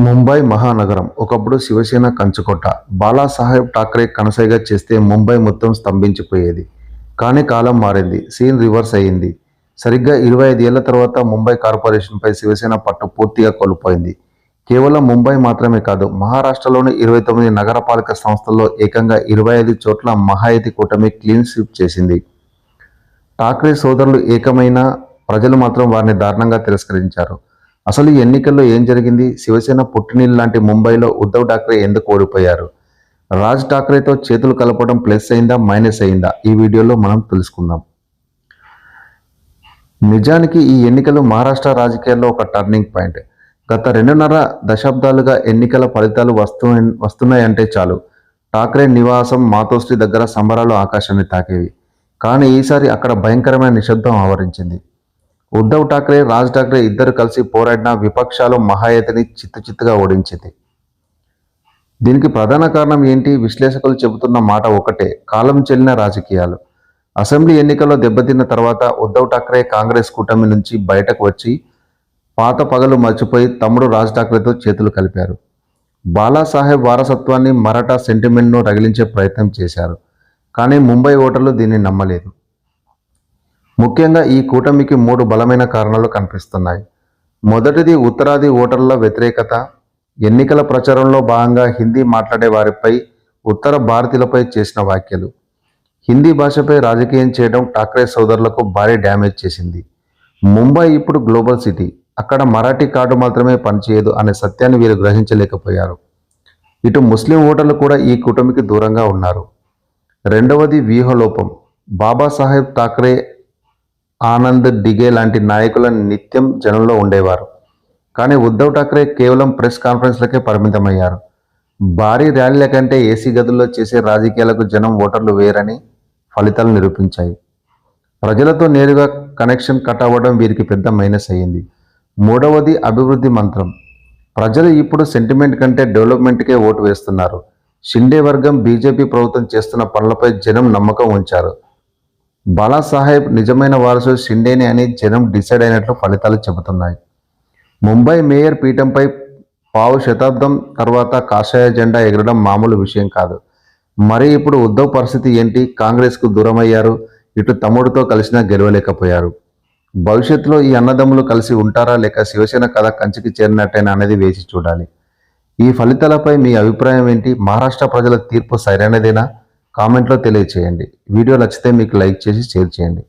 ముంబై మహానగరం. ఒకప్పుడు శివసేన కంచుకొట్ట బాలాసాహెబ్ ఠాక్రే కనసైగా చేస్తే ముంబై మొత్తం స్తంభించిపోయేది. కానీ కాలం మారింది. సీన్ రివర్స్ అయ్యింది. సరిగ్గా ఇరవై ఐదేళ్ళ తర్వాత ముంబై కార్పొరేషన్పై శివసేన పట్టు పూర్తిగా కోల్పోయింది. కేవలం ముంబై మాత్రమే కాదు మహారాష్ట్రలోని ఇరవై తొమ్మిది నగరపాలక సంస్థల్లో ఏకంగా ఇరవై ఐదు చోట్ల మహాయతి కూటమి క్లీన్ స్వీప్ చేసింది. ఠాక్రే సోదరులు ఏకమైన ప్రజలు మాత్రం వారిని దారుణంగా తిరస్కరించారు. అసలు ఈ ఎన్నికల్లో ఏం జరిగింది? శివసేన పుట్టినీళ్ళు లాంటి ముంబైలో ఉద్ధవ్ ఠాక్రే ఎందుకు ఓడిపోయారు? రాజ్ ఠాక్రేతో చేతులు కలపడం ప్లస్ అయిందా మైనస్ అయిందా? ఈ వీడియోలో మనం తెలుసుకుందాం. నిజానికి ఈ ఎన్నికలు మహారాష్ట్ర రాజకీయాల్లో ఒక టర్నింగ్ పాయింట్ గత రెండున్నర దశాబ్దాలుగా ఎన్నికల ఫలితాలు వస్తు వస్తున్నాయంటే చాలు. ఠాక్రే నివాసం మాతోశ్రీ దగ్గర సంబరాలు ఆకాశాన్ని తాకేవి. కానీ ఈసారి అక్కడ భయంకరమైన నిశ్శబ్దం ఆవరించింది. ఉద్ధవ్ ఠాక్రే రాజ్ ఠాక్రే ఇద్దరు కలిసి పోరాడిన విపక్షాలు మహాయతిని చిత్తు చిత్తుగా ఓడించింది. దీనికి ప్రధాన కారణం ఏంటి? విశ్లేషకులు చెబుతున్న మాట ఒకటే కాలం చెల్లిన రాజకీయాలు. అసెంబ్లీ ఎన్నికల్లో దెబ్బతిన్న తర్వాత ఉద్ధవ్ ఠాక్రే కాంగ్రెస్ కూటమి నుంచి బయటకు వచ్చి పాత పగలు మర్చిపోయి తమ్ముడు రాజ్ ఠాక్రేతో చేతులు కలిపారు. బాలాసాహెబ్ వారసత్వాన్ని మరాఠా సెంటిమెంట్ను రగిలించే ప్రయత్నం చేశారు. కానీ ముంబై ఓటర్లు దీన్ని నమ్మలేదు. ముఖ్యంగా ఈ కూటమికి మూడు బలమైన కారణాలు కనిపిస్తున్నాయి. మొదటిది ఉత్తరాది ఓటర్ల వ్యతిరేకత. ఎన్నికల ప్రచారంలో భాగంగా హిందీ మాట్లాడే వారిపై ఉత్తర భారతీయులపై చేసిన వ్యాఖ్యలు. హిందీ భాషపై రాజకీయం చేయడం ఠాక్రే సోదరులకు భారీ డ్యామేజ్ చేసింది. ముంబై ఇప్పుడు గ్లోబల్ సిటీ. అక్కడ మరాఠీ కార్డు మాత్రమే పనిచేయదు అనే సత్యాన్ని వీరు గ్రహించలేకపోయారు. ఇటు ముస్లిం ఓటర్లు కూడా ఈ కూటమికి దూరంగా ఉన్నారు. రెండవది వ్యూహలోపం. బాబాసాహెబ్ ఠాక్రే ఆనంద్ డిగే లాంటి నాయకుల నిత్యం జనంలో ఉండేవారు. కానీ ఉద్ధవ్ ఠాక్రే కేవలం ప్రెస్ కాన్ఫరెన్స్లకే పరిమితమయ్యారు. భారీ ర్యాలీల కంటే ఏసీ గదుల్లో చేసే రాజకీయాలకు జనం ఓటర్లు వేరని ఫలితాలు నిరూపించాయి. ప్రజలతో నేరుగా కనెక్షన్ కట్ అవ్వడం వీరికి పెద్ద మైనస్ అయ్యింది. మూడవది అభివృద్ధి మంత్రం. ప్రజలు ఇప్పుడు సెంటిమెంట్ కంటే డెవలప్మెంట్కే ఓటు వేస్తున్నారు. షిండే వర్గం బీజేపీ ప్రభుత్వం చేస్తున్న పనులపై జనం నమ్మకం ఉంచారు. బాలాసాహెబ్ నిజమైన వారసుడు షిండేనే అని జనం డిసైడ్ అయినట్లు ఫలితాలు చెబుతున్నాయి. ముంబై మేయర్ పీఠంపై పావు శతాబ్దం తర్వాత కాషాయ జెండా ఎగరడం మామూలు విషయం కాదు. మరి ఇప్పుడు ఉద్ధవ్ పరిస్థితి ఏంటి? కాంగ్రెస్కు దూరమయ్యారు. ఇటు తమ్ముడితో కలిసినా గెలవలేకపోయారు. భవిష్యత్తులో ఈ అన్నదమ్ములు కలిసి ఉంటారా? లేక శివసేన కథ కంచికి చేరినట్టేనా అనేది వేచి చూడాలి. ఈ ఫలితాలపై మీ అభిప్రాయం ఏంటి? మహారాష్ట్ర ప్రజల తీర్పు సరైనదేనా? కామెంట్లో తెలియచేయండి. వీడియో నచ్చితే మీకు లైక్ చేసి షేర్ చేయండి.